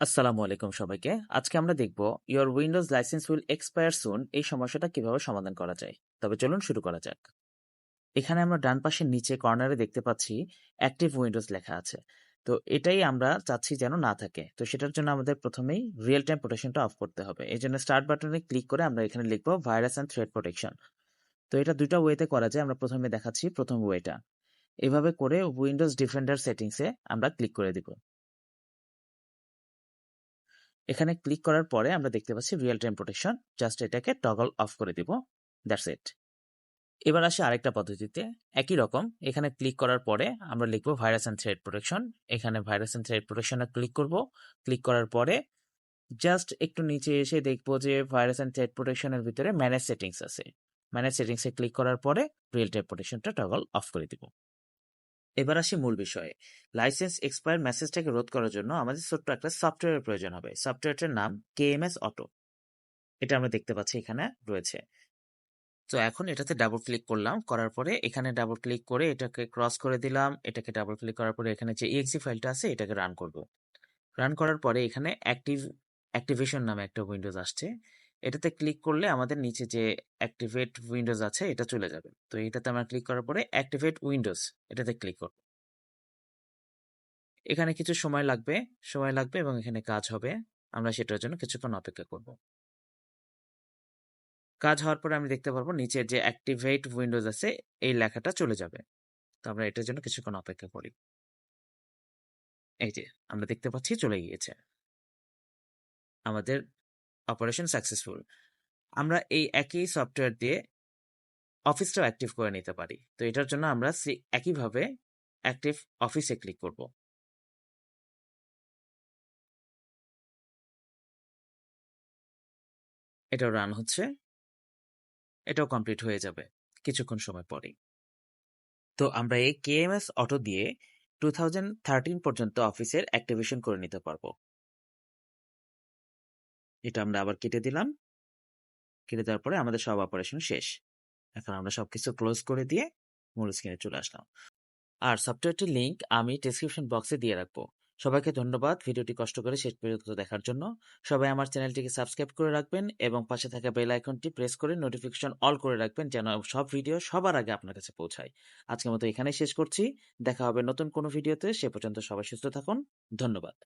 আসসালামু আলাইকুম সবাইকে। আজকে আমরা দেখব your Windows license will expire soon এই সমস্যাটা কীভাবে সমাধান করা যায়? তবে চলুন শুরু করা যাক। এখানে আমরা ডান পাশের নিচে কর্নারে দেখতে পাচ্ছি, অ্যাক্টিভ উইন্ডোজ লেখা আছে। তো এটাই আমরা চাচ্ছি যেন না থাকে। তো সেটার জন্য আমাদের প্রথমেই রিয়েল টাইম প্রোটেকশনটা অফ করতে হবে। এই জন্য স্টার্ট বাটনে ক্লিক করে আমরা এখানে লিখব ভাইরাস অ্যান্ড থ্রেড প্রোটেকশন তো এটা দুইটা ওয়েতে করা যায়। আমরা প্রথমে দেখাচ্ছি প্রথম ওয়েটা এভাবে করে উইন্ডোজ ডিফেন্ডার সেটিংসে আমরা ক্লিক করে দিব। এখানে ক্লিক করার পরে আমরা দেখতে পাচ্ছি রিয়েল টাইম প্রোটেকশন জাস্ট এটাকে টগল অফ করে দিব। দ্যাটস ইট এবার আসি আরেকটা পদ্ধতিতে। একই রকম, এখানে ক্লিক করার পরে আমরা লিখব ভাইরাস অ্যান্ড থ্রেড প্রোটেকশন এখানে ভাইরাস অ্যান্ড থ্রেড প্রোটেকশনে ক্লিক করব। ক্লিক করার পরে জাস্ট একটু নিচে এসে দেখব যে ভাইরাস অ্যান্ড থ্রেড প্রোটেকশনের ভিতরে ম্যানেজ সেটিংস আছে। ম্যানেজ সেটিংসে ক্লিক করার পরে রিয়েল টাইম প্রোটেকশনটা টগল অফ করে দিব। এবার আসি মূল বিষয়ে। লাইসেন্স এক্সপায়ার মেসেজটাকে রোধ করার জন্য আমাদের ছোট্ট একটা সফটওয়্যারের প্রয়োজন হবে। সফটওয়্যারটার নাম কেএমএস অটো। এটা আমরা দেখতে পাচ্ছি এখানে রয়েছে। তো এখন এটাতে ডাবল ক্লিক করলাম। করার পরে এখানে ডাবল ক্লিক করে এটাকে ক্রস করে দিলাম। এটাকে ডাবল ক্লিক করার পরে এখানে যে ইএক্সি ফাইলটা আছে, এটাকে রান করব। রান করার পরে এখানে অ্যাক্টিভ অ্যাক্টিভেশন নামে একটা উইন্ডোজ আসছে। এটাতে ক্লিক করলে আমাদের নিচে যে অ্যাক্টিভেট উইন্ডোজ আছে, এটা চলে যাবে। তো এটাতে আমরা ক্লিক করার পরে অ্যাক্টিভেট উইন্ডোজ, এটাতে ক্লিক করব। এখানে কিছু সময় লাগবে সময় লাগবে এবং এখানে কাজ হবে। আমরা সেটার জন্য কিছুক্ষণ অপেক্ষা করব। কাজ হওয়ার পরে আমি দেখতে পারব নিচে যে অ্যাক্টিভেট উইন্ডোজ আছে, এই লেখাটা চলে যাবে। তো আমরা এটার জন্য কিছুক্ষণ অপেক্ষা করি। এই যে, আমরা দেখতে পাচ্ছি চলে গিয়েছে। আমাদের অপারেশন সাকসেসফুল আমরা এই একই সফটওয়্যার দিয়ে অফিসটাও অ্যাক্টিভ করে নিতে পারি। তো এটার জন্য আমরা একইভাবে অ্যাক্টিভ অফিসে ক্লিক করব। এটাও রান হচ্ছে। এটাও কমপ্লিট হয়ে যাবে কিছুক্ষণ সময় পরেই। তো আমরা এই কে কেএমএস অটো দিয়ে টু পর্যন্ত অফিসের অ্যাক্টিভেশন করে নিতে পারব। এটা আমরা আবার কেটে দিলাম। কেটে দেওয়ার পরে আমাদের সব অপারেশন শেষ। এখন আমরা সবকিছু ক্লোজ করে দিয়ে মূল স্ক্রিনে চলে আসলাম। আর সফটওয়্যারটির লিঙ্ক আমি ডিসক্রিপশন বক্সে দিয়ে রাখব। সবাইকে ধন্যবাদ। ভিডিওটি কষ্ট করে শেষ পর্যন্ত দেখার জন্য। সবাই আমার চ্যানেলটিকে সাবস্ক্রাইব করে রাখবেন এবং পাশে থাকা বেল আইকনটি প্রেস করে নোটিফিকেশন অল করে রাখবেন যেন সব ভিডিও সবার আগে আপনার কাছে পৌঁছায়। আজকের মতো এখানেই শেষ করছি। দেখা হবে নতুন কোনো ভিডিওতে সে পর্যন্ত সবাই সুস্থ থাকুন। ধন্যবাদ।